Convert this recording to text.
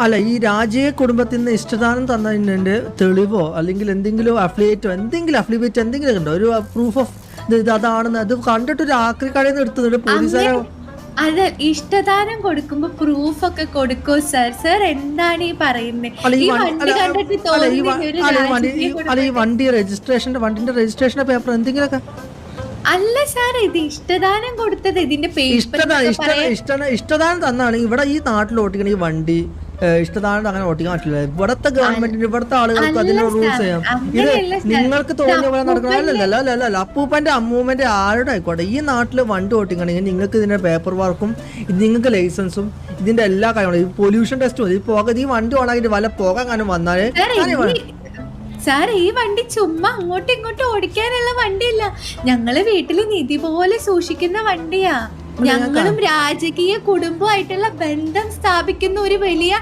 അല്ല ഈ രാജീയ കുടുംബത്തിൽ നിന്ന് ഇഷ്ടദാനം തന്നതിന്റെ തെളിവോ? അല്ലെങ്കിൽ എന്തെങ്കിലും അഫിലിയേറ്റോ എന്തെങ്കിലും അഫിലിയേറ്റ് എന്തെങ്കിലും ഉണ്ടോ? ഒരു പ്രൂഫ് ഓഫ് ഇത് അതാണെന്ന് അത് കണ്ടിട്ട് ഒരു ആക്രി കടയിൽ നിന്ന് പോലീസുകാരെ അതെ ഇഷ്ടദാനം കൊടുക്കുമ്പോ പ്രൂഫ് ഒക്കെ കൊടുക്കോ സർ സർ എന്താണ് ഈ പറയുന്നത് ഈ ഈ വണ്ടി കണ്ടിട്ട് ഈ രജിസ്ട്രേഷന്റെ വണ്ടിന്റെ രജിസ്ട്രേഷന്റെ പേപ്പർ എന്തെങ്കിലുമൊക്കെ അല്ല സാർ ഇത് ഇഷ്ടദാനം കൊടുത്തത് ഇതിന്റെ ഇഷ്ടദാനം ഇഷ്ട ഇഷ്ടദാനം തന്നാണ്. ഇവിടെ ഈ നാട്ടിൽ ഓട്ടിക്കണ ഈ വണ്ടി ഇഷ്ടദാനം അങ്ങനെ ഓട്ടിക്കാൻ പറ്റില്ല. ഇവിടത്തെ ഗവൺമെന്റിന് ഇവിടുത്തെ ആളുകൾക്ക് അതിന് റൂൾസ് ചെയ്യാം. ഇത് നിങ്ങൾക്ക് തോന്നിയ പോലെ നടക്കണം അല്ലല്ല അല്ല അല്ല അപ്പൂപ്പന്റെ അമ്മൂമ്മന്റെ ആരുടെ ആയിക്കോട്ടെ. ഈ നാട്ടിൽ വണ്ടി ഓട്ടിക്കണമെങ്കിൽ നിങ്ങൾക്ക് ഇതിന്റെ പേപ്പർ വർക്കും നിങ്ങൾക്ക് ലൈസൻസും ഇതിന്റെ എല്ലാ കാര്യങ്ങളും ഈ പൊല്യൂഷൻ ടെസ്റ്റും ഈ പുക ഈ വണ്ടി ഓണാക്കിട്ട് വല്ല പുക അങ്ങനെ വന്നാൽ സാർ ഈ വണ്ടി ചുമ്മാ അങ്ങോട്ടും ഇങ്ങോട്ടും ഓടിക്കാനുള്ള വണ്ടിയല്ല. ഞങ്ങൾ വീട്ടിൽ നിധി പോലെ സൂക്ഷിക്കുന്ന വണ്ടിയാ. ഞങ്ങളും രാജകീയ കുടുംബമായിട്ടുള്ള ബന്ധം സ്ഥാപിക്കുന്ന ഒരു വലിയ